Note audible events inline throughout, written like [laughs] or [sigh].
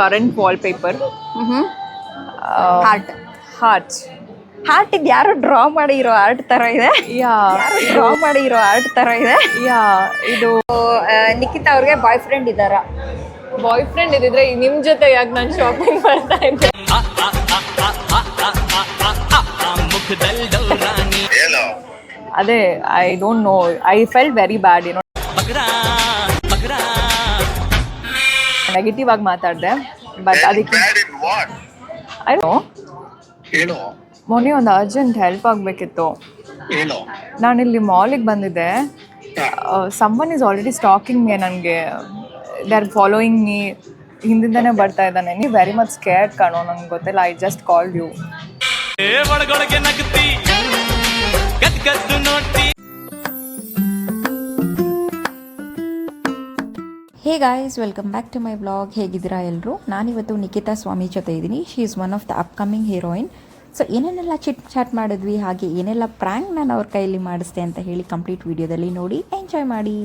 current wallpaper. Heart heart. Heart ಇದು ಯಾರು draw ಮಾಡಿರೋ ಆರ್ಟ್ ತರ ಇದೆ. ಯಾ ಡ್ರಾ ಮಾಡಿರೋ ಆರ್ಟ್ ತರ ಇದೆ. ಯಾ ಇದು ನಿಖಿತಾ ಅವ್ರಿಗೆ ಬಾಯ್ ಫ್ರೆಂಡ್ ಇದಾರ. ಬಾಯ್ ಫ್ರೆಂಡ್ ಇದ್ರೆ ನಿಮ್ ಜೊತೆ ಯಾಕೆ ನಾನು ಶಾಪಿಂಗ್ ಮಾಡ್ತಾ ಇದ್ದೆ? ಅದೇ I don't know I fell very bad ಏನೋ ನೆಗೆಟಿವ್ ಆಗಿ ಮಾತಾಡಿದೆ ಬಟ್ ಅದಕ್ಕೆ ಮೊನ್ನೆ ಒಂದು ಅರ್ಜೆಂಟ್ ಹೆಲ್ಪ್ ಆಗಬೇಕಿತ್ತು. ನಾನು ಇಲ್ಲಿ ಮಾಲಿಗೆ ಬಂದಿದ್ದೆ. Someone is already stalking me ನನಗೆ. ದೇ ಆರ್ ಫಾಲೋಯಿಂಗ್ ಮೀ ಹಿಂದಿಂದನೇ ಬರ್ತಾ ಇದ್ದಾನೆ. ನೀ ವೆರಿ ಮಚ್ ಕೇರ್ಡ್ ಕಾಣೋ ನಂಗೆ ಗೊತ್ತಿಲ್ಲ. I just call you hey guys welcome back to my blog ಹೇಗಿದ್ದೀರಾ ಎಲ್ಲರೂ ನಾನಿವತ್ತು ನಿಖಿತಾ ಸ್ವಾಮಿ ಜೊತೆ ಇದ್ದೀನಿ. She is one of the upcoming heroine so ಏನೇನೆಲ್ಲ ಚಿಟ್ ಚಾಟ್ ಮಾಡಿದ್ವಿ ಹಾಗೆ ಏನೆಲ್ಲ ಪ್ರ್ಯಾಂಕ್ ನಾನು ಅವ್ರ ಕೈಯಲ್ಲಿ ಮಾಡಿಸ್ದೆ ಅಂತ ಹೇಳಿ ಕಂಪ್ಲೀಟ್ ವಿಡಿಯೋದಲ್ಲಿ ನೋಡಿ ಎಂಜಾಯ್ ಮಾಡಿ.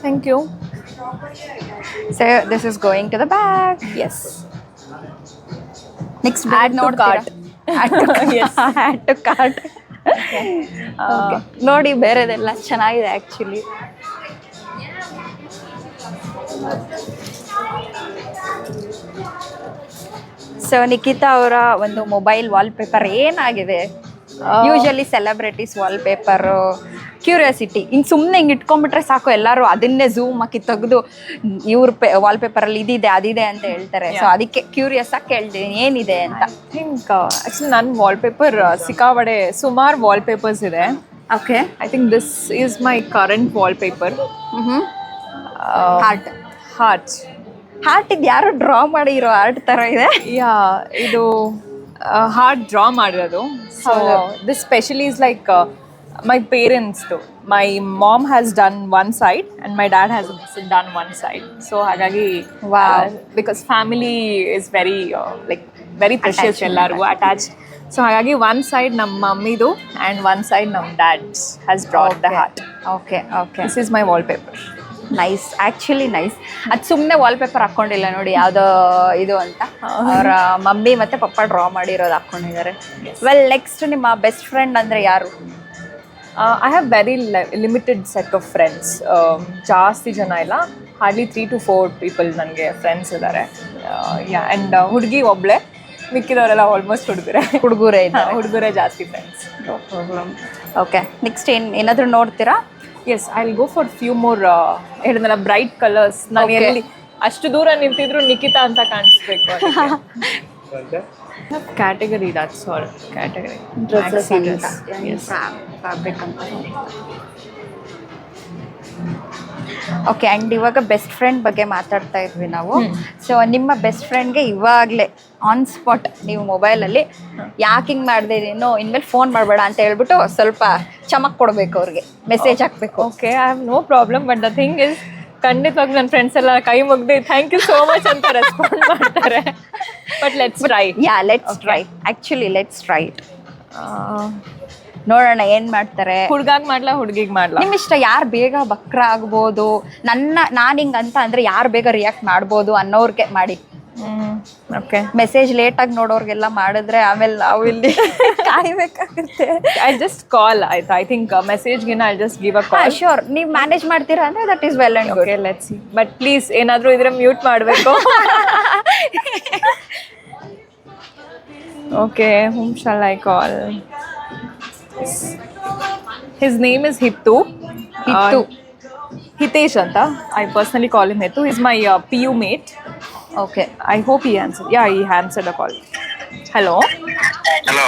Thank you so this is going to the bag yes next bag ನೋಡ್. ಆ್ಯಡ್ ಟು ಕಾರ್ಟ್ ನೋಡಿ ಬೇರೆದೆಲ್ಲ ಚೆನ್ನಾಗಿದೆ ಆ್ಯಕ್ಚುಲಿ ಸೊ ನಿಖಿತಾ ಅವರ ಒಂದು ಮೊಬೈಲ್ ವಾಲ್ಪೇಪರ್ ಏನಾಗಿದೆ? Usually celebrities wallpaper curiosity in ಸುಮ್ಮನೆ ಹಿಂಗೆ ಇಟ್ಕೊಂಡ್ಬಿಟ್ರೆ ಸಾಕು ಎಲ್ಲರೂ ಅದನ್ನೇ ಝೂಮ್ ಹಾಕಿ ತೆಗೆದು ಇವ್ರ ಪೇ ವಾಲ್ಪೇಪರಲ್ಲಿ ಇದಿದೆ ಅದಿದೆ ಅಂತ ಹೇಳ್ತಾರೆ. ಸೊ ಅದಕ್ಕೆ ಕ್ಯೂರಿಯಸ್ ಆಗಿ ಕೇಳ್ತೀನಿ ಏನಿದೆ ಅಂತ. ಥಿಂಕ್ ಆ್ಯಕ್ಚುಲಿ ನನ್ನ ವಾಲ್ಪೇಪರ್ ಸಿಕ್ಕಾಬಡೆ ಸುಮಾರು ವಾಲ್ಪೇಪರ್ಸ್ ಇದೆ. Okay I think this is my current wallpaper hmm heart hearts heart ಇದು ಯಾರು ಡ್ರಾ ಮಾಡಿರೋ ಆರ್ಟ್ ತರ ಇದೆ. ಯಾ ಇದು ಹಾರ್ಟ್ ಡ್ರಾ ಮಾಡಿರೋದು. So this specially is like my ಪೇರೆಂಟ್ಸ್ದು my mom has done one side and my dad has done one side so ಹಾಗಾಗಿ. Because family is very like very precious ಎಲ್ಲರಿಗೂ attach so ಹಾಗಾಗಿ one side ನಮ್ಮ ಮಮ್ಮಿದು and one side ನಮ್ಮ dad's has draw the heart okay okay this is my wallpaper nice actually nice ಅದು ಸುಮ್ಮನೆ wallpaper ಹಾಕ್ಕೊಂಡಿಲ್ಲ ನೋಡಿ ಯಾವುದೋ ಇದು ಅಂತ. ಅವರ ಮಮ್ಮಿ ಮತ್ತು ಪಪ್ಪ ಡ್ರಾ ಮಾಡಿರೋದು ಹಾಕ್ಕೊಂಡಿದ್ದಾರೆ ವೆಲ್ ನೆಕ್ಸ್ಟ್ ನಿಮ್ಮ ಬೆಸ್ಟ್ ಫ್ರೆಂಡ್ ಅಂದರೆ ಯಾರು? I have very limited set of friends ಜಾಸ್ತಿ ಜನ ಇಲ್ಲ. Hardly three to four people ನನಗೆ ಫ್ರೆಂಡ್ಸ್ ಇದ್ದಾರೆ [laughs] ಯಾ ಆ್ಯಂಡ್ ಹುಡುಗಿ ಒಬ್ಬಳೆ ಮಿಕ್ಕಿದವರೆಲ್ಲ ಆಲ್ಮೋಸ್ಟ್ ಹುಡುಗರೆ. ಹುಡುಗರೇ ಹುಡುಗರೇ ಜಾಸ್ತಿ ಫ್ರೆಂಡ್ಸ್ ಓಕೆ ನೆಕ್ಸ್ಟ್ ಏನು ಏನಾದರೂ ನೋಡ್ತೀರಾ? Yes I will go for few more ಹೇಳಿದ್ನಲ್ಲ ಬ್ರೈಟ್ ಕಲರ್ಸ್ ನಾನು Okay. ಎಲ್ಲಿ ಅಷ್ಟು ದೂರ ನಿಂತಿದ್ರು ನಿಖಿತಾ ಅಂತ ಕಾಣಿಸ್ಬೇಕು category that's all category dresses ಅಂತ ಎಸ್ ಫ್ಯಾಬ್ರಿಕ್ ಅಂತ ಓಕೆ ಆ್ಯಂಡ್ ಇವಾಗ ಬೆಸ್ಟ್ ಫ್ರೆಂಡ್ ಬಗ್ಗೆ ಮಾತಾಡ್ತಾ ಇದ್ವಿ ನಾವು. ಸೊ ನಿಮ್ಮ ಬೆಸ್ಟ್ ಫ್ರೆಂಡ್ಗೆ ಇವಾಗಲೇ ಆನ್ ಸ್ಪಾಟ್ ನೀವು ಮೊಬೈಲಲ್ಲಿ ಯಾಕೆ ಹಿಂಗೆ ಮಾಡಿದೆ ನೀನು ಇನ್ಮೇಲೆ ಫೋನ್ ಮಾಡಬೇಡ ಅಂತ ಹೇಳ್ಬಿಟ್ಟು ಸ್ವಲ್ಪ ಚಮಕ್ ಕೊಡಬೇಕು ಅವ್ರಿಗೆ ಮೆಸೇಜ್ ಹಾಕಬೇಕು. Okay I have no problem but the thing is ಖಂಡಿತವಾಗಿ ನನ್ನ ಫ್ರೆಂಡ್ಸ್ ಎಲ್ಲ ಕೈ ಮುಗ್ದು ಥ್ಯಾಂಕ್ ಯು ಸೋ ಮಚ್ ಅಂತ ರೆಸ್ಪಾಂಡ್ [laughs] ಮಾಡ್ತಾರೆ. But let's try yeah let's try actually let's try ನೋಡೋಣ ಏನ್ ಮಾಡ್ತಾರೆ? ಹುಡ್ಗಾಗ್ ಮಾಡ್ಲಾ ಹುಡ್ಗಿಗ್ ಮಾಡ್ಲಾ? ನಿಮ್ ಇಷ್ಟ ಯಾರು ಬೇಗ ಬಕ್ರ ಆಗ್ಬೋದು? ನನ್ನ ನಾನ್ ಹಿಂಗ್ ಅಂತ ಅಂದ್ರೆ ಯಾರು ಬೇಗ ರಿಯಾಕ್ಟ್ ಮಾಡ್ಬೋದು ಅನ್ನೋರ್ಗೆ ಮಾಡಿ. ಓಕೆ ಮೆಸೇಜ್ ಲೇಟಾಗಿ ನೋಡೋರ್ಗೆಲ್ಲ ಮಾಡಿದ್ರೆ ಆಮೇಲೆ ನಾವು ಇಲ್ಲಿ [laughs] ಕಾಯ್ಬೇಕಾಗುತ್ತೆ. ಐ ಜಸ್ಟ್ ಕಾಲ್ ಆಯ್ತಾ? I think ಮೆಸೇಜ್ಗಿನ I just give a call sure ನೀವು ಮ್ಯಾನೇಜ್ ಮಾಡ್ತೀರಾ ಅಂದ್ರೆ that is well and okay let's see but please ಏನಾದರೂ ಇದ್ರೆ ಮ್ಯೂಟ್ ಮಾಡಬೇಕು. Okay hmm shall I call his name is Hittu Hittu. Hitesh ಅಂತ. I personally call him Hittu is my P U mate okay I hope he answer yeah he answer the call hello hello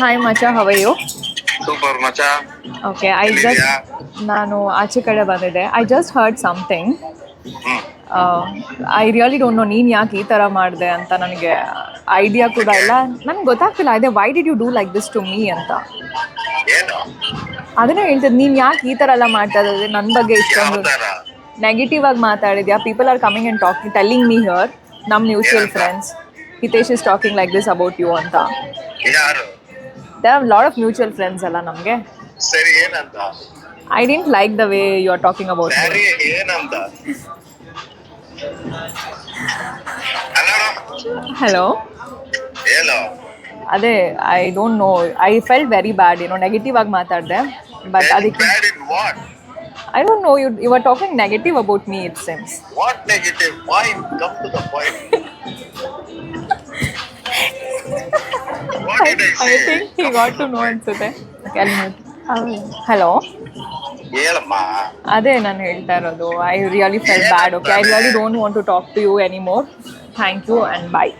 hi ಮಚಾ how are you super ಮಚ okay I just ನಾನು ಆಚೆ ಕಡೆ ಬಂದಿದ್ದೆ. I just heard something I really don't know ನೀನು ಯಾಕೆ ಈ ಥರ ಮಾಡಿದೆ ಅಂತ ನನಗೆ ಐಡಿಯಾ ಕೂಡ ಇಲ್ಲ. ನನಗೆ ಗೊತ್ತಾಗ್ತಿಲ್ಲ ಅದೇ why did you do like this to me ಅಂತ. ಅದನ್ನೇ ಹೇಳ್ತದೆ ನೀನು ಯಾಕೆ ಈ ಥರ ಎಲ್ಲ ಮಾಡ್ತಾ ಇದ್ದೆ? ನನ್ನ ಬಗ್ಗೆ ಇಷ್ಟೊಂದು ನೆಗೆಟಿವ್ ಆಗಿ ಮಾತಾಡಿದ್ಯಾ? People are coming and talking telling me here ನಮ್ಮ mutual friends Hitesh is talking like this about you ಅಂತ. They are lot of mutual friends ಅಲ್ಲ ನಮಗೆ. ಸರಿ ಏನಂತ? I didn't like the way you are talking about ಏನಂತ? Hello ಅದೇ I don't know I fell very bad ಏನೋ negative ಆಗಿ ಮಾತಾಡಿದೆ. ಬಟ್ ಅದಕ್ಕೆ I don't know you you are talking negative about me it sense what negative point come to the point I think he got to know ಅನ್ಸುತ್ತೆ hello ಹೇಳಮ್ಮ. ಅದೇ ನಾನು ಹೇಳ್ತಾ ಇರೋದು I really fell bad okay I really don't want to talk to you any more thank you and bye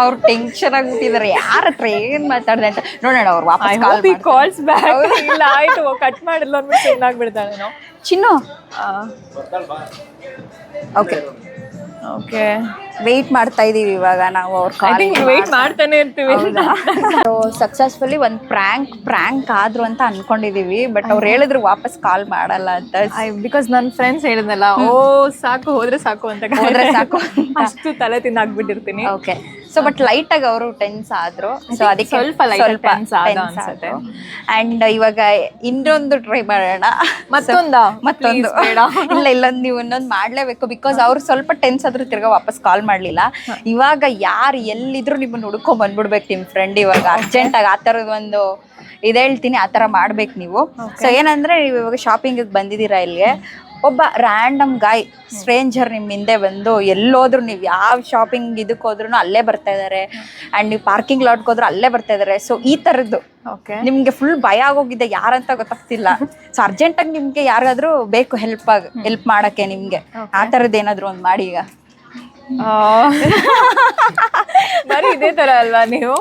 ಅವ್ರು tension ಆಗ್ಬಿಟ್ಟಿದ್ದಾರೆ ಯಾರ ಹತ್ರ ಏನ್ ಮಾತಾಡ್ದೆ ಅಂತ. ನೋಡೋಣ ಅವ್ರು ಐ ವಾಪಸ್ ಹೋಪ್ ಈ ಕಾಲ್ ಕಾಲ್ಸ್ ಬ್ಯಾಕ್ ಇಲ್ಲ ಆಯ್ತು ಕಟ್ ಮಾಡಿಲ್ಲ ಅಂದ್ಬಿಟ್ಟು ಏನಾಗ್ಬಿಡ್ತಾನೆ ನಾವು ಚಿನ್ನು. ಓಕೆ ಓಕೆ ವೆಯ್ಟ್ ಮಾಡ್ತಾ ಇದೀವಿ ಇವಾಗ ನಾವು ಅವ್ರ ವೆಯ್ಟ್ ಮಾಡ್ತಾನೆ ಇರ್ತೀವಿ. ಸಕ್ಸಸ್ಫುಲಿ ಒಂದ್ ಪ್ರ್ಯಾಂಕ್ ಪ್ರ್ಯಾಂಕ್ ಆದ್ರು ಅಂತ ಅನ್ಕೊಂಡಿದೀವಿ ಬಟ್ ಅವ್ರು ಹೇಳಿದ್ರು ವಾಪಸ್ ಕಾಲ್ ಮಾಡಲ್ಲ ಅಂತ. ಬಿಕಾಸ್ ನನ್ನ ಫ್ರೆಂಡ್ಸ್ ಹೇಳಿದ್ನಲ್ಲ ಓ ಸಾಕು ಹೋದ್ರೆ ಸಾಕು ಅಂತ ಹೋದ್ರೆ ಸಾಕು ಅಷ್ಟು ತಲೆ ತಿಂದಾಕ್ಬಿಟ್ಟಿರ್ತೀನಿ ಓಕೆ ಸೊ ಬಟ್ ಲೈಟ್ ಆಗಿ ಅವರು ಟೆನ್ಸ್ ಆದ್ರು. ಸೊ ಅದಕ್ಕೆ ಸ್ವಲ್ಪ ಸ್ವಲ್ಪ ಅನ್ಸುತ್ತೆ. ಅಂಡ್ ಇವಾಗ ಇನ್ನೊಂದು ಟ್ರೈ ಮಾಡೋಣ. ಮತ್ತೊಂದ? ಮತ್ತೊಂದು. [laughs] ಇಲ್ಲ ಇಲ್ಲೊಂದು ನೀವು ಇನ್ನೊಂದು ಮಾಡ್ಲೇಬೇಕು ಬಿಕಾಸ್ ಅವ್ರು ಸ್ವಲ್ಪ ಟೆನ್ಸ್ ಆದ್ರೂ ತಿರ್ಗಾ ವಾಪಸ್ ಕಾಲ್ ಮಾಡ್ಲಿಲ್ಲ. ಇವಾಗ ಯಾರು ಎಲ್ಲಿದ್ರು ನಿಮ್ಮನ್ನ ಹುಡ್ಕೊಂಡ್ ಬಂದ್ಬಿಡ್ಬೇಕು ನಿಮ್ ಫ್ರೆಂಡ್ ಇವಾಗ. ಅರ್ಜೆಂಟ್ ಆಗಿ ಆ ತರದ ಒಂದು ಇದ್ ಹೇಳ್ತೀನಿ ಆ ತರ ಮಾಡ್ಬೇಕು ನೀವು. ಸೊ ಏನಂದ್ರೆ ನೀವು ಇವಾಗ ಶಾಪಿಂಗ್ ಬಂದಿದ್ದೀರಾ ಇಲ್ಲಿಗೆ. ಒಬ್ಬ ರ್ಯಾಂಡಮ್ ಗಾಯ್ ಸ್ಟ್ರೇಂಜರ್ ನಿಮ್ಮ ಹಿಂದೆ ಬಂದು ಎಲ್ಲೋದ್ರು ನೀವು ಯಾವ ಶಾಪಿಂಗ್ ಇದಕ್ಕೆ ಹೋದ್ರು ಅಲ್ಲೇ ಬರ್ತಾ ಇದಾರೆ. ಅಂಡ್ ನೀವು ಪಾರ್ಕಿಂಗ್ ಲಾಟ್ಗೆ ಹೋದ್ರು ಅಲ್ಲೇ ಬರ್ತಾ ಇದ್ದಾರೆ ಸೊ ಈ ತರದ್ದು ಓಕೆ ನಿಮ್ಗೆ ಫುಲ್ ಭಯ ಆಗೋಗಿದೆ ಯಾರಂತ ಗೊತ್ತಾಗ್ತಿಲ್ಲ. ಸೊ ಅರ್ಜೆಂಟಾಗಿ ನಿಮ್ಗೆ ಯಾರಾದ್ರೂ ಬೇಕು ಹೆಲ್ಪ್ ಆಗಿ ಹೆಲ್ಪ್ ಮಾಡಕ್ಕೆ ನಿಮ್ಗೆ. ಆ ತರದ್ದು ಏನಾದ್ರು ಒಂದು ಮಾಡಿ ಈಗ. ಬರೀ ಇದೇ ತರ ಅಲ್ವಾ ನೀವು?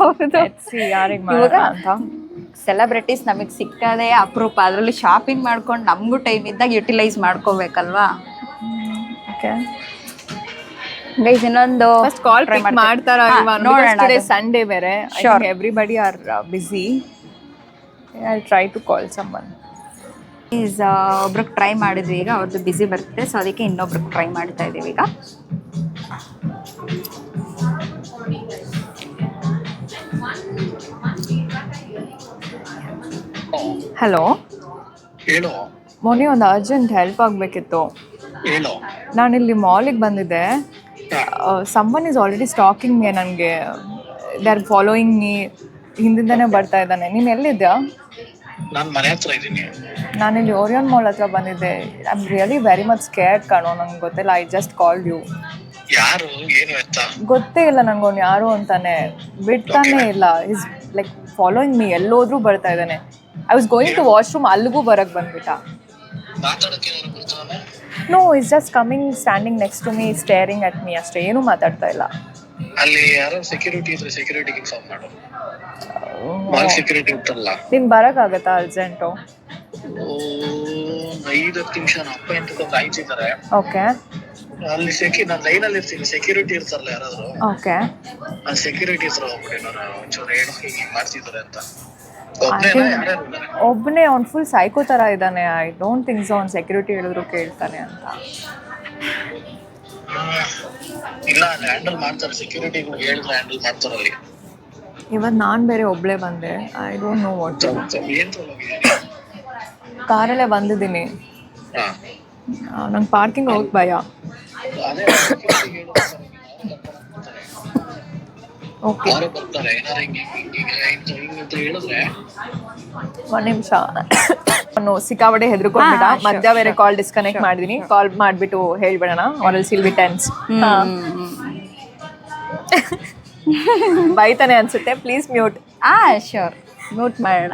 ಹೌದು. ಯಾರಿಗೆ ಇವಾಗ ಅಂತ. ಸೆಲೆಬ್ರಿಟೀಸ್ ನಮಗೆ ಸಿಕ್ಕದೆ ಅಪರೂಪ. ಅದರಲ್ಲಿ ಶಾಪಿಂಗ್ ಮಾಡ್ಕೊಂಡು ನಮಗೂ ಟೈಮ್ ಇದ್ದಾಗ ಯುಟಿಲೈಸ್ ಮಾಡ್ಕೋಬೇಕಲ್ವಾ? ಗೈಸ್ ಇನ್ನೊಂದು ಫಸ್ಟ್ ಕಾಲ್ ಮಾಡ್ತೀನಿ. ಮಾಡ್ತಾರ ನೋಡೋಣ. ಸಂಡೇ ಬೇರೆ. Everybody are busy I try to call someone is ಒಬ್ರಿಗೆ ಟ್ರೈ ಮಾಡಿದ್ವಿ ಈಗ ಅವ್ರದ್ದು ಬಿಸಿ ಬರುತ್ತೆ ಸೊ ಅದಕ್ಕೆ ಇನ್ನೊಬ್ರಿಗೆ ಟ್ರೈ ಮಾಡ್ತಾ ಇದ್ದೀವಿ ಈಗ. ಹಲೋ ಹೇಳು. ಮೊನ್ನೆ ಒಂದು ಅರ್ಜೆಂಟ್ ಹೆಲ್ಪ್ ಆಗಬೇಕಿತ್ತು. ಹೇಳು. ಇಲ್ಲಿ ಮಾಲಿಗೆ ಬಂದಿದ್ದೆ. ಸಮ್ಮನ್ ಇಸ್ ಆಲ್ರೆಡಿ ಸ್ಟಾಕಿಂಗ್ ನನಗೆ ದೇ ಆರ್ ಫಾಲೋಯಿಂಗ್ ಮೀ ಹಿಂದಿಂದನೇ ಬರ್ತಾ ಇದ್ದಾನೆ. ನೀನು ಎಲ್ಲಿದ್ಯಾ? ನಾನು ಮನೆ ಹತ್ರ ಇದ್ದೀನಿ. ನಾನಿಲ್ಲಿ ಓರಿಯನ್ ಮಾಲ್ ಹತ್ರ ಬಂದಿದ್ದೆ. I am really very much scared ಕಾಣೋ ನಂಗೆ ಗೊತ್ತಿಲ್ಲ. ಐ ಜಸ್ಟ್ ಕಾಲ್ ಯು ಯಾರು? ಏನು ಎತ್ತ ಗೊತ್ತೇ ಇಲ್ಲ ನಂಗೊಂದು ಯಾರು ಅಂತಾನೆ. ಬಿಡ್ತಾನೆ ಇಲ್ಲ. ಇಸ್ ಲೈಕ್ ಫಾಲೋಯಿಂಗ್ ಮೀ ಎಲ್ಲೋದ್ರೂ ಬರ್ತಾ ಇದ್ದಾನೆ. I was going to washroom ಅಲ್ಲಿಗೂ ಬರಕ್ ಬಂದ್ಬಿಟ್ಟ. ಮಾತಾಡಕ್ಕೆ ಏನಾದ್ರು ಬರ್ತಾನೆ no is just coming standing next to me staring at me ಅಷ್ಟೇ. ಏನೂ ಮಾತಾಡ್ತಾ ಇಲ್ಲ. ಅಲ್ಲಿ ಯಾರೋ ಸೆಕ್ಯೂರಿಟಿ ಇದ್ರೆ ಸೆಕ್ಯೂರಿಟಿಗೆ ಇನ್ಫಾರ್ಮ್ ಮಾಡು. ಮಾಲ್ ಸೆಕ್ಯೂರಿಟಿ ಇರ್ತಲ್ಲ ನೀನು ಬರೋಕ್ಕಾಗತ್ತಾ ಅರ್ಜೆಂಟು ಐದು ಹತ್ತು ನಿಮಿಷ ನಮ್ಮ ಅಪ್ಪ ಎಂತ ಕಾಯ್ತಿದ್ದಾರೆ ಓಕೆ ಅಲ್ಲಿ ಸೆಕ್ಯೂ ನಾನು ಲೈನಲ್ಲಿ ಇರ್ತೀನಿ ಸೆಕ್ಯೂರಿಟಿ ಇರ್ತಾರಲ್ಲ ಯಾರಾದ್ರು. ಓಕೆ ಆ ಸೆಕ್ಯೂರಿಟಿ ಹತ್ರ ಹೋಗ್ಬಿಡಿ ನಾನು ಒಂಚೂರು ಏನು ಹೀಗೆ ಮಾಡ್ತಿದ್ದಾರೆ ಅಂತ. ಒಬ್ಬನೇ ಯಾರ್ಯಾರು ಇದ್ದಾರೆ? ಒಬ್ಬನೇ ಅವ್ನು ಫುಲ್ ಸೈಕೋ ಥರ ಇದ್ದಾನೆ. ಐ ಡೋಂಟ್ ಥಿಂಕ್ ಸೊ ಅವ್ನು ಸೆಕ್ಯೂರಿಟಿ ಹೇಳಿದ್ರು ಕೇಳ್ತಾನೆ ಅಂತ. ಇಲ್ಲ ಹ್ಯಾಂಡಲ್ ಮಾಡ್ತಾರೆ. ಸೆಕ್ಯೂರಿಟಿ ಹೇಳಿದ್ರೆ ಹ್ಯಾಂಡಲ್ ಮಾಡ್ತಾರೆ ಅಲ್ಲಿ. ಇವತ್ತು ನಾನು ಬೇರೆ ಒಬ್ಳೆ ಬಂದೆ. ಐ ಡೋಂಟ್ ನೋ ವಾಟ್ ಏನ್ ಕಾರಲ್ಲೇ ಬಂದಿದ್ದೀನಿ. ನಂಗೆ ಪಾರ್ಕಿಂಗ್ ಹೋಗ್ ಭಯ. ಓಕೆ ಒಂದು ನಿಮಿಷ. ಸಿಕ್ಕಾಬಡೆ ಹೆದರ್ಕೊಂಡ್ಬಿಟ್ಟ. ಮಧ್ಯ ಬೇರೆ ಕಾಲ್ ಡಿಸ್ಕನೆಕ್ಟ್ ಮಾಡಿದೀನಿ. ಕಾಲ್ ಮಾಡ್ಬಿಟ್ಟು ಹೇಳ್ಬಿಡೋಣ. ಆರಲ್ ಸಿಲ್ ಬಿ ಟೆನ್ಸ್ ಬೈತಾನೆ ಅನ್ಸುತ್ತೆ. Please mute a sure mute ಮಾಡೋಣ.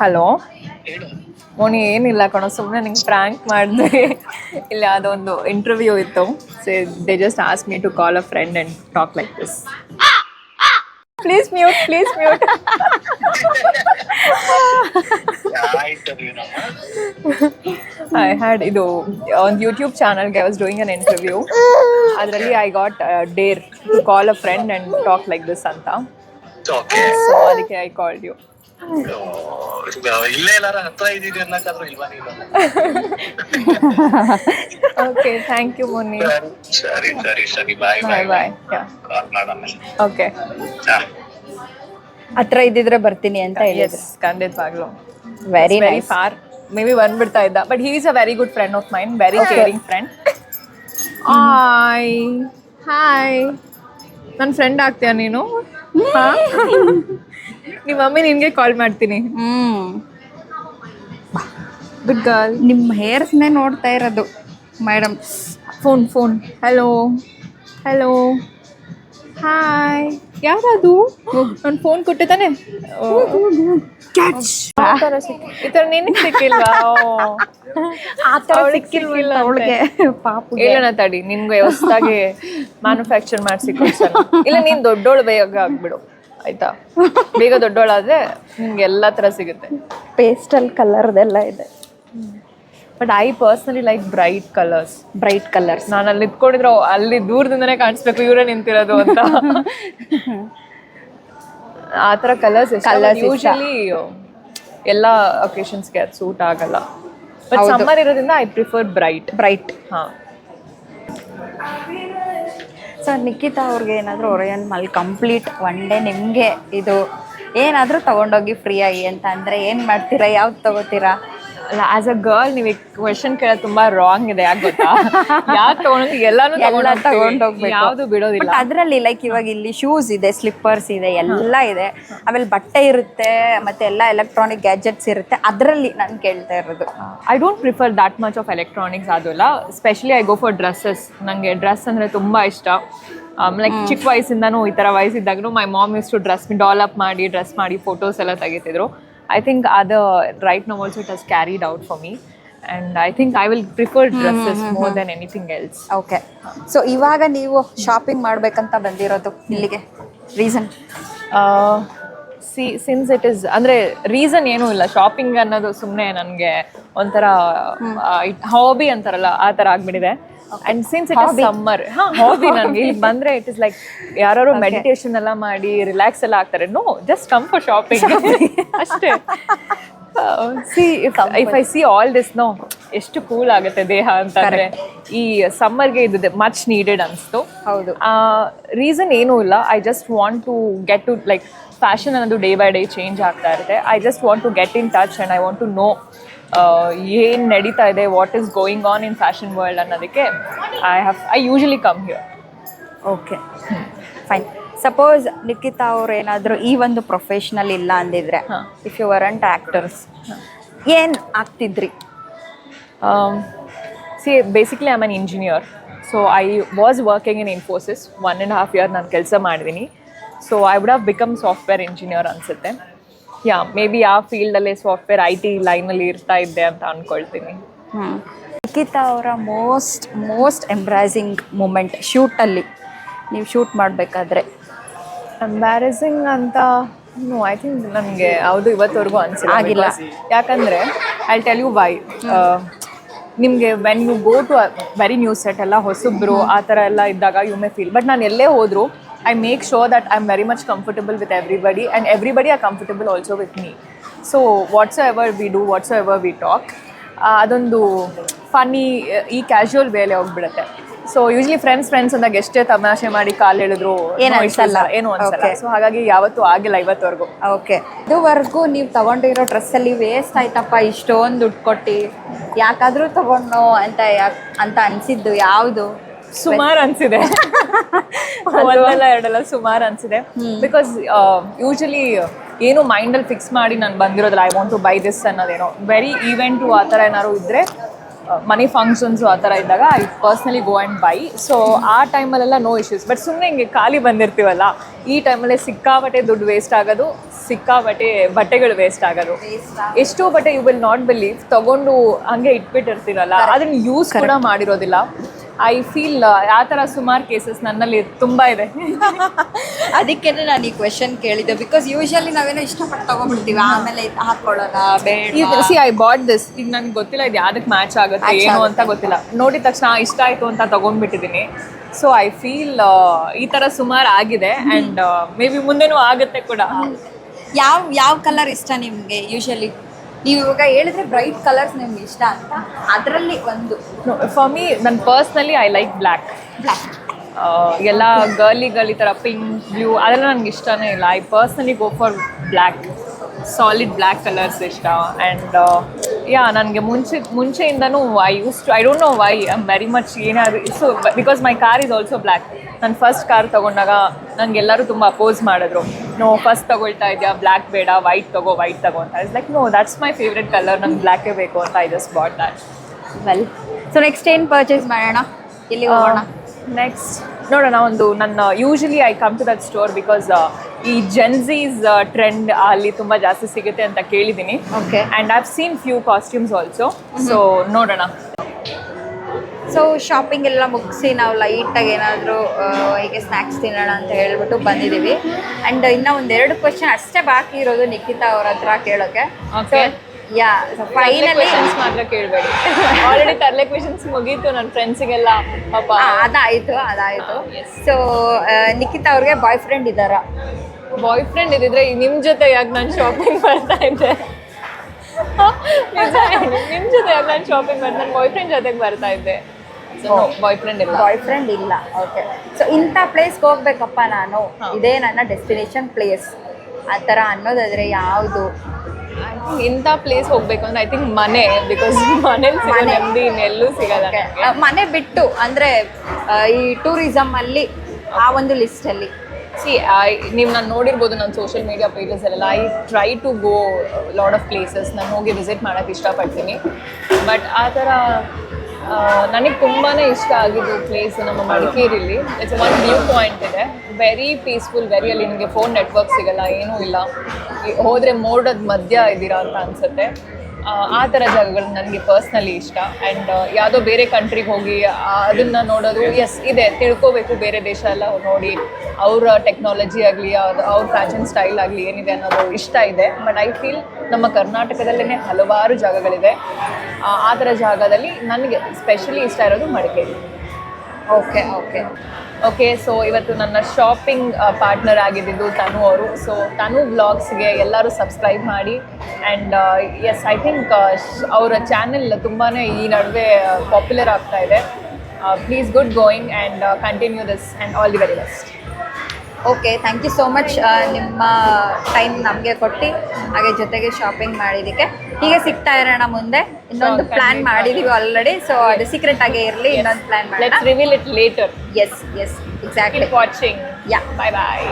ಹಲೋ ಮೋನಿ ಏನಿಲ್ಲ ಕಣೋ ಸುಮ್ಮನೆ ನಿಂಗೆ ಪ್ರ್ಯಾಂಕ್ ಮಾಡಿದೆ. ಇಲ್ಲ ಅದೊಂದು ಇಂಟರ್ವ್ಯೂ ಇತ್ತು. So they just ask me to call a friend and talk like this please mute please mute interview ನಮ್ಮ ಐ ಹ್ಯಾಡ್ ಇದು ಒಂದು ಯೂಟ್ಯೂಬ್ ಚಾನಲ್ಗೆ I was doing an interview ಅದರಲ್ಲಿ I got dare to call a friend and talk like this ಅಂತ okay so ಅದಕ್ಕೆ I called you ಇಲ್ಲೇ ಎಲ್ಲಾರ ಹತ್ರ ಇದ್ದೀರಿ ಅನ್ನಕ್ಕಾದ್ರೂ ಇಲ್ವಾ ನೀನು ಓಕೆ ಥ್ಯಾಂಕ್ ಯು ಮೋನಿ ಸರಿ ಸರಿ ಸರಿ ಬಾಯ್ ಬಾಯ್ ಬಾಯ್ ಕಾಲ್ ಓಕೆ ಹತ್ರ ಇದ್ದಿದ್ರೆ ಬರ್ತೀನಿ ಅಂತ ಹೇಳಿದ್ರು. ಖಂಡಿತವಾಗ್ಲು. Very very far maybe ಬಂದ್ಬಿಡ್ತಾ ಇದ್ದ. But he is a very good friend of mine very caring friend hi hi ನನ್ನ ಫ್ರೆಂಡ್ ಆಗ್ತೀಯ ನೀನು? [laughs] ಹಾ? ನಿಮ್ಮ ಮಮ್ಮಿ ನಿನ್ಗೆ ಕಾಲ್ ಮಾಡ್ತೀನಿ. ಹ್ಮ್. ಗುಡ್ ಗರ್ಲ್ ನಿಮ್ಮ ಹೇರ್ಸ್ನೇ ನೋಡ್ತಾ ಇರೋದು madam phone phone hello hello hi ಯಾರದು? ನನ್ನ ಫೋನ್ ಕೊಟ್ಟೆ ತಾನೆ. ಈ ಥರ ನಿನಗೆ ಸಿಕ್ಕಿಲ್ವಾ? [laughs] ಅವ್ಳಿಗ್ ಸಿಕ್ಕಿಲ್ವಲ್ಲ ಸಿಕ್ಕಿಲ್ಲ ಅವಳಿಗೆ. ಪಾಪು ಹೇಳೋಣ ತಡಿ ನಿನ್ಗೆ ಹೊಸದಾಗಿ ಮ್ಯಾನುಫ್ಯಾಕ್ಚರ್ ಮಾಡಿಸಿ ಇಲ್ಲ ನೀನ್ ದೊಡ್ಡೋಳು ಬೇಗ ಆಗ್ಬಿಡು. ಆಯ್ತಾ? ಬೇಗ ದೊಡ್ಡೋಳಾದ್ರೆ ನಿಮ್ಗೆ ಎಲ್ಲಾ ತರ ಸಿಗುತ್ತೆ. ಪೇಸ್ಟಲ್ ಕಲರ್ದೆಲ್ಲ ಇದೆ. But I personally like bright colours bright colours ನಾನು ಅಲ್ಲಿ ನಿಂತ್ಕೊಂಡಿದ್ರೆ ಅಲ್ಲಿ ದೂರದಿಂದನೇ ಕಾಣಿಸ್ಬೇಕು ಇವರೇ ನಿಂತಿರೋದು ಅಂತ. ಆ ಥರ ಕಲರ್ಸ್ ಕಲರ್ಸ್. ಯೂಶಲಿ ಎಲ್ಲ ಒಕೇಶನ್ಸ್ಗೆ ಅದು ಸೂಟ್ ಆಗಲ್ಲ. ಬಟ್ ಸಮ್ಮರ್ ಇರೋದ್ರಿಂದ ಐ ಪ್ರಿಫರ್ ಬ್ರೈಟ್ ಬ್ರೈಟ್ ಹಾ. ಸರ್, ನಿಖಿತಾ ಅವ್ರಿಗೆ ಏನಾದರೂ ಒರಿಯನ್ ಮಲ್ ಕಂಪ್ಲೀಟ್ ಒನ್ ಡೇ ನಿಮಗೆ ಇದು ಏನಾದರೂ ತಗೊಂಡೋಗಿ ಫ್ರೀಯಾಗಿ ಅಂತ ಅಂದರೆ ಏನು ಮಾಡ್ತೀರಾ? ಯಾವ್ದು ತಗೋತೀರಾ? ಅಲ್ಲ ಆಸ್ ಅ ಗರ್ಲ್ ನೀವು ಕ್ವೆಶನ್ ಕೇಳೋದು ತುಂಬಾ ರಾಂಗ್ ಇದೆ ಯಾಕೆ ಗೊತ್ತಾ? ಯಾಕೆ ತಗೊಂಡು ಎಲ್ಲಾನು ಎಲ್ಲ ತಗೊಂಡೋಗ್ಬೇಕು ಯಾವುದು ಬಿಡೋದಿಲ್ಲ. ಬಟ್ ಅದರಲ್ಲಿ ಲೈಕ್ ಇವಾಗ ಇಲ್ಲಿ ಶೂಸ್ ಇದೆ ಸ್ಲಿಪ್ಪರ್ಸ್ ಇದೆ ಎಲ್ಲ ಇದೆ. ಆಮೇಲೆ ಬಟ್ಟೆ ಇರುತ್ತೆ ಮತ್ತೆ ಎಲ್ಲ ಎಲೆಕ್ಟ್ರಾನಿಕ್ ಗ್ಯಾಜೆಟ್ಸ್ ಇರುತ್ತೆ. ಅದರಲ್ಲಿ ನಾನು ಕೇಳ್ತಾ ಇರೋದು. I don't prefer that much of electronics ಅದಲ್ಲ specially I go for dresses ನನಗೆ ಡ್ರೆಸ್ ಅಂದ್ರೆ ತುಂಬಾ ಇಷ್ಟ. ಲೈಕ್ ಚಿಕ್ಕ ವಯಸ್ಸಿಂದನೂ ಈ ತರ ವಯಸ್ಸಿದ್ದಾಗೂ my mom is to dress develop ಮಾಡಿ ಡ್ರೆಸ್ ಮಾಡಿ ಫೋಟೋಸ್ ಎಲ್ಲ ತೆಗಿತಿದ್ರು. I think other right now also it has carried out for me and I think I will prefer dresses more than anything else okay so ಇವಾಗ ನೀವು shopping ಮಾಡ್ಬೇಕಂತ ಬಂದಿರೋದು ಇಲ್ಲಿಗೆ reason ಸಿ ಸಿನ್ಸ್ ಇಟ್ ಇಸ್ ಅಂದರೆ reason ಏನೂ ಇಲ್ಲ. Shopping ಅನ್ನೋದು ಸುಮ್ಮನೆ ನನಗೆ ಒಂಥರ ಹಾಬಿ ಅಂತಾರಲ್ಲ ಆ ಥರ ಆಗ್ಬಿಟ್ಟಿದೆ. And since it is summer ಹಾ ಹಾಬಿ ನನಗೆ ಇಲ್ಲಿ ಬಂದ್ರೆ ಇಟ್ ಇಸ್ ಲೈಕ್ ಯಾರು ಮೆಡಿಟೇಷನ್ ಎಲ್ಲ ಮಾಡಿ ರಿಲ್ಯಾಕ್ಸ್ ಎಲ್ಲ ಆಗ್ತಾರೆ. No just come for shopping ಅಷ್ಟೇ. See if I see all this no ಎಷ್ಟು ಕೂಲ್ ಆಗುತ್ತೆ ದೇಹ ಅಂತಂದ್ರೆ ಈ ಸಮ್ಮರ್ಗೆ ಇದು ಮಚ್ ನೀಡೆಡ್ ಅನಿಸ್ತು. ಹೌದು. ರೀಸನ್ ಏನೂ ಇಲ್ಲ. I just want to get to like fashion ಅನ್ನೋದು ಡೇ ಬೈ ಡೇ ಚೇಂಜ್ ಆಗ್ತಾ ಇರುತ್ತೆ. I just want to get in touch and I want to know ಏನು ನಡೀತಾ ಇದೆ what is going on in fashion world ಅನ್ನೋದಕ್ಕೆ I have I usually come here okay fine suppose Nikhita ಅವ್ರು ಏನಾದರೂ ಈ ಒಂದು ಪ್ರೊಫೆಷ್ನಲ್ ಇಲ್ಲ ಅಂದಿದ್ರೆ ಇಫ್ ಯು ವರಂಟ್ ಆ್ಯಕ್ಟರ್ಸ್ ಏನು ಆಗ್ತಿದ್ರಿ? See basically I'm an engineer so I was working in Infosys one and half year ನಾನು ಕೆಲಸ ಮಾಡಿದ್ದೀನಿ so I would have become software engineer ಅನಿಸುತ್ತೆ. ಯಾ ಮೇ ಬಿ ಆ ಫೀಲ್ಡಲ್ಲೇ ಸಾಫ್ಟ್ವೇರ್ ಐ ಟಿ ಲೈನಲ್ಲಿ ಇರ್ತಾ ಇದ್ದೆ ಅಂತ ಅಂದ್ಕೊಳ್ತೀನಿ ನಿಖಿತಾ ಅವರ ಮೋಸ್ಟ್ ಮೋಸ್ಟ್ ಎಂಬ್ರೈಸಿಂಗ್ ಮೂಮೆಂಟ್ ಶೂಟಲ್ಲಿ ನೀವು ಶೂಟ್ ಮಾಡಬೇಕಾದ್ರೆ. ಎಂಬ್ಯಾರಸಿಂಗ್ ಅಂತ ನೋ ಐ ಥಿಂಕ್ ನನಗೆ ಯಾವುದು ಇವತ್ತವರೆಗೂ ಅನ್ಸಿಲ್ಲ ಆಗಿಲ್ಲ. because ಯಾಕಂದರೆ ಐ ಟೆಲ್ ಯು ವೈ ನಿಮಗೆ when you go to very new set ಎಲ್ಲ ಹೊಸಬ್ರು ಆ ಥರ ಎಲ್ಲ ಇದ್ದಾಗ ಯು ಮೇ ಫೀಲ್ ಬಟ್ ನಾನು ಎಲ್ಲೇ ಹೋದ್ರು I make sure that I very much much with with everybody and are comfortable also also with me so what's ever we do what's ever we talk ಅದೊಂದು funny ಈ casual ವೇಲೆ ಹೋಗ್ಬಿಡುತ್ತೆ. So usually friends friends ಅಂದಾಗ ಎಷ್ಟೇ ತಮಾಷೆ ಮಾಡಿ ಕಾಲು ಹೇಳಿದ್ರು ಏನು ಅನ್ಸಲ್ಲ. ಏನು ಅನ್ಸಲ್ಲ. ಸೊ ಹಾಗಾಗಿ ಯಾವತ್ತೂ ಆಗಿಲ್ಲ ಇವತ್ತವರೆಗೂ. ಓಕೆ ಇದುವರೆಗೂ ನೀವು ತಗೊಂಡಿರೋ ಡ್ರೆಸ್ಸಲ್ಲಿ ವೇಸ್ಟ್ ಆಯ್ತಪ್ಪ ಇಷ್ಟೊಂದು ದುಡ್ಡು ಕೊಟ್ಟು. ಯಾಕಾದರೂ ತಗೊಂಡು ಅಂತ ಯಾಕೆ ಅಂತ ಅನಿಸಿದ್ದು ಯಾವುದು? ಸುಮಾರು ಅನ್ಸಿದೆ. [laughs] ಒಂದಲ್ಲ ಎರಡಲ್ಲ ಸುಮಾರು ಅನ್ಸಿದೆ. ಬಿಕಾಸ್ ಯೂಶಲಿ ಏನು ಮೈಂಡಲ್ಲಿ ಫಿಕ್ಸ್ ಮಾಡಿ ನಾನು ಬಂದಿರೋದಿಲ್ಲ. I want to buy this ಅನ್ನೋದೇನೋ. Very event ಆ ಥರ ಏನಾದ್ರು ಇದ್ರೆ ಮನಿ ಫಂಕ್ಷನ್ಸ್ ಆ ಥರ ಇದ್ದಾಗ I personally go and buy so ಆ ಟೈಮಲ್ಲೆಲ್ಲ ನೋ ಇಶ್ಯೂಸ್ ಬಟ್ ಸುಮ್ಮನೆ ಹಿಂಗೆ ಖಾಲಿ ಬಂದಿರ್ತೀವಲ್ಲ ಈ ಟೈಮಲ್ಲೇ ಸಿಕ್ಕಾಬಟ್ಟೆ ದುಡ್ಡು ವೇಸ್ಟ್ ಆಗೋದು ಸಿಕ್ಕಾಬಟ್ಟೆ ಬಟ್ಟೆಗಳು ವೇಸ್ಟ್ ಆಗೋದು. ಎಷ್ಟೋ ಬಟ್ಟೆ ಯು ವಿಲ್ ನಾಟ್ ಬಿಲೀವ್ ತಗೊಂಡು ಹಂಗೆ ಇಟ್ಬಿಟ್ಟಿರ್ತೀರಲ್ಲ ಅದನ್ನ ಯೂಸ್ ಕೂಡ ಮಾಡಿರೋದಿಲ್ಲ. ಐ ಫೀಲ್ ಆ ತರ ಸುಮಾರು ಕೇಸಸ್ ನನ್ನಲ್ಲಿ ತುಂಬಾ ಇದೆ. [laughs] ಅದಕ್ಕೆ ನಾನು ಈ ಕ್ವೆಶನ್ ಕೇಳಿದ್ದೆ ಬಿಕಾಸ್ ಯೂಶಲಿ ನಾವೇನೋ ಇಷ್ಟಪಟ್ಟು ತಗೊಂಡ್ಬಿಡ್ತೀವಿ ಆಮೇಲೆ ಇದ್ ಹಾಕೊಳ್ಳೋಣ ಬೇಡ ಸಿ ಐ ಬಾಟ್ ದಿಸ್ ಈಗ ನನಗೆ ಗೊತ್ತಿಲ್ಲ ಇದು ಯಾವ್ದಕ್ಕೆ ಮ್ಯಾಚ್ ಆಗುತ್ತೆ ಏನು ಅಂತ ಗೊತ್ತಿಲ್ಲ. ನೋಡಿದ ತಕ್ಷಣ ಇಷ್ಟ ಆಯ್ತು ಅಂತ ತಗೊಂಡ್ಬಿಟ್ಟಿದ್ದೀನಿ ಸೊ ಐ ಫೀಲ್ ಈ ಥರ ಸುಮಾರು ಆಗಿದೆ ಅಂಡ್ ಮೇ ಬಿ ಮುಂದೆನೂ ಆಗುತ್ತೆ ಕೂಡ. ಯಾವ ಯಾವ ಕಲರ್ ಇಷ್ಟ ನಿಮಗೆ? ಯೂಶಲಿ ನೀವು ಇವಾಗ ಹೇಳಿದ್ರೆ ಬ್ರೈಟ್ ಕಲರ್ಸ್ ನಿಮ್ಗೆ ಇಷ್ಟ ಅಂತ. ಅದರಲ್ಲಿ ಒಂದು. ಫಾರ್ ಮೀ ನನ್ನ ಪರ್ಸ್ನಲಿ ಐ ಲೈಕ್ ಬ್ಲ್ಯಾಕ್ ಎಲ್ಲ ಗರ್ಲಿ ಗರ್ಲಿ ಥರ ಪಿಂಕ್ ಬ್ಲೂ ಅದೆಲ್ಲ ನನಗೆ ಇಷ್ಟನೇ ಇಲ್ಲ. I personally go for black solid black colours ಇಷ್ಟ. ಆ್ಯಂಡ್ ಯಾ ನನಗೆ ಮುಂಚೆ ಮುಂಚೆಯಿಂದನೂ I used to I don't know why I am very much ಏನಾದ್ರು so because my car is also black ನಾನು ಫಸ್ಟ್ ಕಾರ್ ತೊಗೊಂಡಾಗ ನನಗೆ ಎಲ್ಲರೂ ತುಂಬ ಅಪೋಸ್ ಮಾಡಿದ್ರು. ನೋ ಫಸ್ಟ್ ತೊಗೊಳ್ತಾ ಇದೆಯಾ ಬ್ಲ್ಯಾಕ್ ಬೇಡ ವೈಟ್ ತಗೋ ವೈಟ್ ತಗೋ ಅಂತ. Is like no that's my favourite colour ನಂಗೆ ಬ್ಲ್ಯಾಕೇ ಬೇಕು ಅಂತ I just bought well so next ಏನು ಪರ್ಚೇಸ್ ಮಾಡೋಣ? ಇಲ್ಲಿ ಹೋಗೋಣ? ನೆಕ್ಸ್ಟ್ ನೋಡೋಣ ಒಂದು ನನ್ನ usually I come to that store because ಈ ಜೆನ್ಸೀಸ್ ಟ್ರೆಂಡ್ ಅಲ್ಲಿ ತುಂಬ ಜಾಸ್ತಿ ಸಿಗುತ್ತೆ ಅಂತ ಕೇಳಿದ್ದೀನಿ. Okay and I've seen few costumes also so ನೋಡೋಣ. ಸೊ ಶಾಪಿಂಗ್ ಎಲ್ಲ ಮುಗಿಸಿ ನಾವು ಲೈಟಾಗಿ ಏನಾದರೂ ಹೀಗೆ ಸ್ನ್ಯಾಕ್ಸ್ ತಿನ್ನೋಣ ಅಂತ ಹೇಳ್ಬಿಟ್ಟು ಬಂದಿದ್ದೀವಿ. ಆ್ಯಂಡ್ ಇನ್ನೂ ಒಂದೆರಡು ಕ್ವಶನ್ ಅಷ್ಟೇ ಬಾಕಿ ಇರೋದು ನಿಖಿತಾ ಅವ್ರ ಹತ್ರ ಕೇಳೋಕ್ಕೆ. ಯಾ ಫೈನಲಿ ಕ್ವೆಶನ್ಸ್ ಮಾತ್ರ ಕೇಳಬೇಡಿ. ಆಲ್ರೆಡಿ ತರಲೆ ಕ್ವೆಶನ್ಸ್ ಮುಗೀತು ನನ್ನ ಫ್ರೆಂಡ್ಸಿಗೆಲ್ಲ ಪಾಪ. ಅದಾಯಿತು ಅದಾಯಿತು. ಸೊ ನಿಖಿತಾ ಅವ್ರಿಗೆ ಬಾಯ್ ಫ್ರೆಂಡ್ ಇದ್ದಾರಾ ಬಾಯ್ ಫ್ರೆಂಡ್ ಇದ್ದಿದ್ರೆ ನಿಮ್ಮ ಜೊತೆ ಯಾಕೆ ನಾನು ಶಾಪಿಂಗ್ ಮಾಡ್ತಾ ಇದ್ದೆ? ನಿಮ್ಮ ಜೊತೆ ಯಾಕೆ ನಾನು ಶಾಪಿಂಗ್ ಮಾಡಿ ನನ್ನ ಬಾಯ್ ಫ್ರೆಂಡ್ ಜೊತೆಗೆ ಬರ್ತಾ ಇದ್ದೆ. ಬಾಯ್ ಫ್ರೆಂಡ್ ಇಲ್ಲ. ಬಾಯ್ ಫ್ರೆಂಡ್ ಇಲ್ಲ ಓಕೆ ಸೊ ಇಂಥ ಪ್ಲೇಸ್ಗೆ ಹೋಗ್ಬೇಕಪ್ಪ ನಾನು. ಇದೇ ನನ್ನ ಡೆಸ್ಟಿನೇಷನ್ ಪ್ಲೇಸ್ ಆ ಥರ ಅನ್ನೋದಾದ್ರೆ ಯಾವುದು? I ಥಿಂಕ್ ಇಂಥ ಪ್ಲೇಸ್ ಹೋಗ್ಬೇಕು ಅಂದ್ರೆ ಐ ಥಿಂಕ್ ಮನೆ ಬಿಕಾಸ್ [laughs] ಮನೇಲಿ ಸಿಗೋ ಮನೆ. ನೆಮ್ಮದಿ ಇನ್ನೆಲ್ಲೂ ಸಿಗಲ್ಲ ನನಗೆ ಮನೆ ಬಿಟ್ಟು ಅಂದ್ರೆ ಈ ಟೂರಿಸಮ್ ಅಲ್ಲಿ ಆ ಒಂದು ಲಿಸ್ಟ್ ಅಲ್ಲಿ. ಸಿ ಐ ನೀವು ನಾನು ನೋಡಿರ್ಬೋದು ನನ್ನ social media ಪೇಜಸಲ್ಲೆಲ್ಲ I try to go lot of places ನಾನು ಹೋಗಿ ವಿಸಿಟ್ ಮಾಡೋಕ್ಕೆ ಇಷ್ಟಪಡ್ತೀನಿ. ಬಟ್ ಆ ಥರ ನನಗೆ ತುಂಬಾ ಇಷ್ಟ ಆಗಿದ್ದು ಪ್ಲೇಸ್ ನಮ್ಮ ಮಡಿಕೇರಿಲಿ. ಇಟ್ಸ್ ಒನ್ ವ್ಯೂ ಪಾಯಿಂಟ್ ಇದೆ. ವೆರಿ ಪೀಸ್ಫುಲ್ ವೆರಿ ಅಲ್ಲಿ ನಿಮಗೆ ಫೋನ್ ನೆಟ್ವರ್ಕ್ ಸಿಗಲ್ಲ, ಏನೂ ಇಲ್ಲ. ಹೋದರೆ ಮೋಡದ ಮಧ್ಯ ಇದ್ದೀರಾ ಅಂತ ಅನ್ಸುತ್ತೆ. ಆ, ಥರ ಜಾಗಗಳು ನನಗೆ ಪರ್ಸ್ನಲಿ ಇಷ್ಟ. ಆ್ಯಂಡ್ ಯಾವುದೋ ಬೇರೆ ಕಂಟ್ರಿಗೆ ಹೋಗಿ ಅದನ್ನು ನೋಡೋದು ಎಸ್ ಇದೆ ತಿಳ್ಕೋಬೇಕು ಬೇರೆ ದೇಶ ಎಲ್ಲ ನೋಡಿ. ಅವರ ಟೆಕ್ನಾಲಜಿ ಆಗಲಿ ಅವ್ರ ಫ್ಯಾಷನ್ ಸ್ಟೈಲ್ ಆಗಲಿ ಏನಿದೆ ಅನ್ನೋದು ಇಷ್ಟ ಇದೆ. ಬಟ್ ಐ ಫೀಲ್ ನಮ್ಮ ಕರ್ನಾಟಕದಲ್ಲೇ ಹಲವಾರು ಜಾಗಗಳಿದೆ ಆ ಥರ ಜಾಗದಲ್ಲಿ ನನಗೆ ಸ್ಪೆಷಲಿ ಇಷ್ಟ ಇರೋದು Madikeri. Okay okay okay so ಇವತ್ತು ನನ್ನ ಶಾಪಿಂಗ್ ಪಾರ್ಟ್ನರ್ ಆಗಿದ್ದು ತನು ಅವರು. ಸೊ ತನು ವ್ಲಾಗ್ಸ್ಗೆ ಎಲ್ಲರೂ ಸಬ್ಸ್ಕ್ರೈಬ್ ಮಾಡಿ ಆ್ಯಂಡ್ ಎಸ್ ಐ ಥಿಂಕ್ ಅವರ ಚಾನೆಲ್ ತುಂಬಾ ಈ ನಡುವೆ ಪಾಪ್ಯುಲರ್ ಆಗ್ತಾ ಇದೆ. Please good going and continue this and all the very best okay thank you so much ನಿಮ್ಮ ಟೈಮ್ ನಮಗೆ ಕೊಟ್ಟು. ಹಾಗೆ ಜೊತೆಗೆ ಶಾಪಿಂಗ್ ಮಾಡಿದ್ದಕ್ಕೆ. ಹೀಗೆ ಸಿಗ್ತಾ ಇರೋಣ ಮುಂದೆ. ಇನ್ನೊಂದು ಪ್ಲಾನ್ ಮಾಡಿದೀವಿ ಆಲ್ರೆಡಿ ಸೊ ಅದು ಸೀಕ್ರೆಟ್ ಆಗೇ ಇರಲಿ ಇನ್ನೊಂದು ಪ್ಲಾನ್ ಮಾಡಿ reveal it later yes yes exactly watching yeah bye bye